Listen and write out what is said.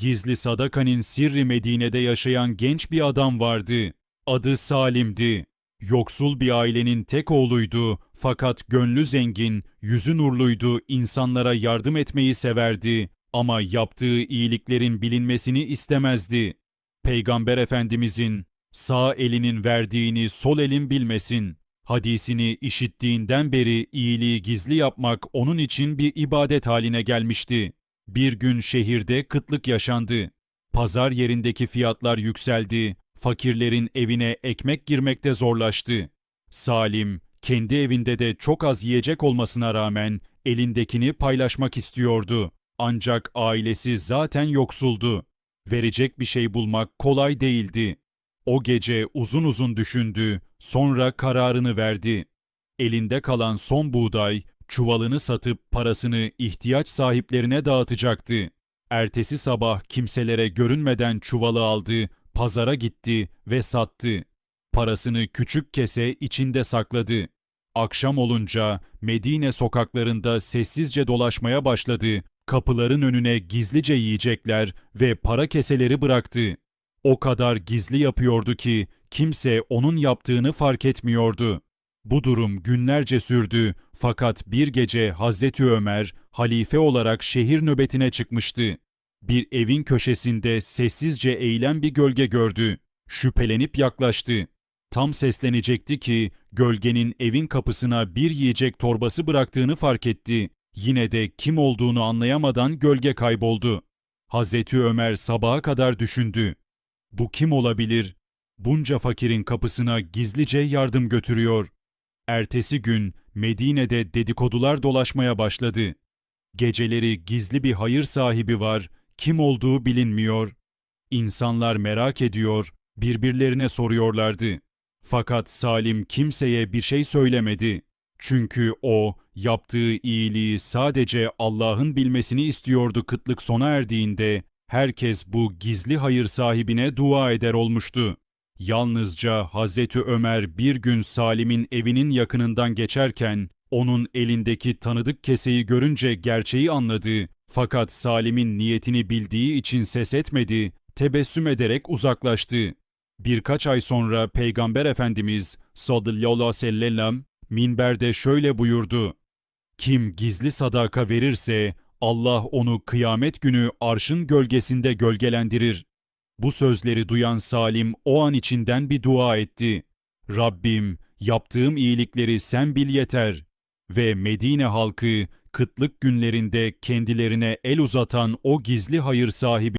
Gizli sadakanın sirri Medine'de yaşayan genç bir adam vardı. Adı Salim'di. Yoksul bir ailenin tek oğluydu fakat gönlü zengin, yüzü nurluydu, insanlara yardım etmeyi severdi ama yaptığı iyiliklerin bilinmesini istemezdi. Peygamber Efendimizin sağ elinin verdiğini sol elin bilmesin hadisini işittiğinden beri iyiliği gizli yapmak onun için bir ibadet haline gelmişti. Bir gün şehirde kıtlık yaşandı. Pazar yerindeki fiyatlar yükseldi. Fakirlerin evine ekmek girmekte zorlaştı. Salim, kendi evinde de çok az yiyecek olmasına rağmen elindekini paylaşmak istiyordu. Ancak ailesi zaten yoksuldu. Verecek bir şey bulmak kolay değildi. O gece uzun uzun düşündü, sonra kararını verdi. Elinde kalan son buğday, çuvalını satıp parasını ihtiyaç sahiplerine dağıtacaktı. Ertesi sabah kimselere görünmeden çuvalı aldı, pazara gitti ve sattı. Parasını küçük kese içinde sakladı. Akşam olunca Medine sokaklarında sessizce dolaşmaya başladı. Kapıların önüne gizlice yiyecekler ve para keseleri bıraktı. O kadar gizli yapıyordu ki kimse onun yaptığını fark etmiyordu. Bu durum günlerce sürdü fakat bir gece Hazreti Ömer halife olarak şehir nöbetine çıkmıştı. Bir evin köşesinde sessizce eğilen bir gölge gördü. Şüphelenip yaklaştı. Tam seslenecekti ki gölgenin evin kapısına bir yiyecek torbası bıraktığını fark etti. Yine de kim olduğunu anlayamadan gölge kayboldu. Hazreti Ömer sabaha kadar düşündü. Bu kim olabilir? Bunca fakirin kapısına gizlice yardım götürüyor. Ertesi gün Medine'de dedikodular dolaşmaya başladı. Geceleri gizli bir hayır sahibi var, kim olduğu bilinmiyor. İnsanlar merak ediyor, birbirlerine soruyorlardı. Fakat Salim kimseye bir şey söylemedi. Çünkü o yaptığı iyiliği sadece Allah'ın bilmesini istiyordu kıtlık sona erdiğinde herkes bu gizli hayır sahibine dua eder olmuştu. Yalnızca Hazreti Ömer bir gün Salim'in evinin yakınından geçerken onun elindeki tanıdık keseyi görünce gerçeği anladı. Fakat Salim'in niyetini bildiği için ses etmedi, tebessüm ederek uzaklaştı. Birkaç ay sonra Peygamber Efendimiz sallallahu aleyhi ve sellem minberde şöyle buyurdu. Kim gizli sadaka verirse Allah onu kıyamet günü arşın gölgesinde gölgelendirir. Bu sözleri duyan Salim o an içinden bir dua etti. Rabbim yaptığım iyilikleri sen bil yeter. Ve Medine halkı kıtlık günlerinde kendilerine el uzatan o gizli hayır sahibi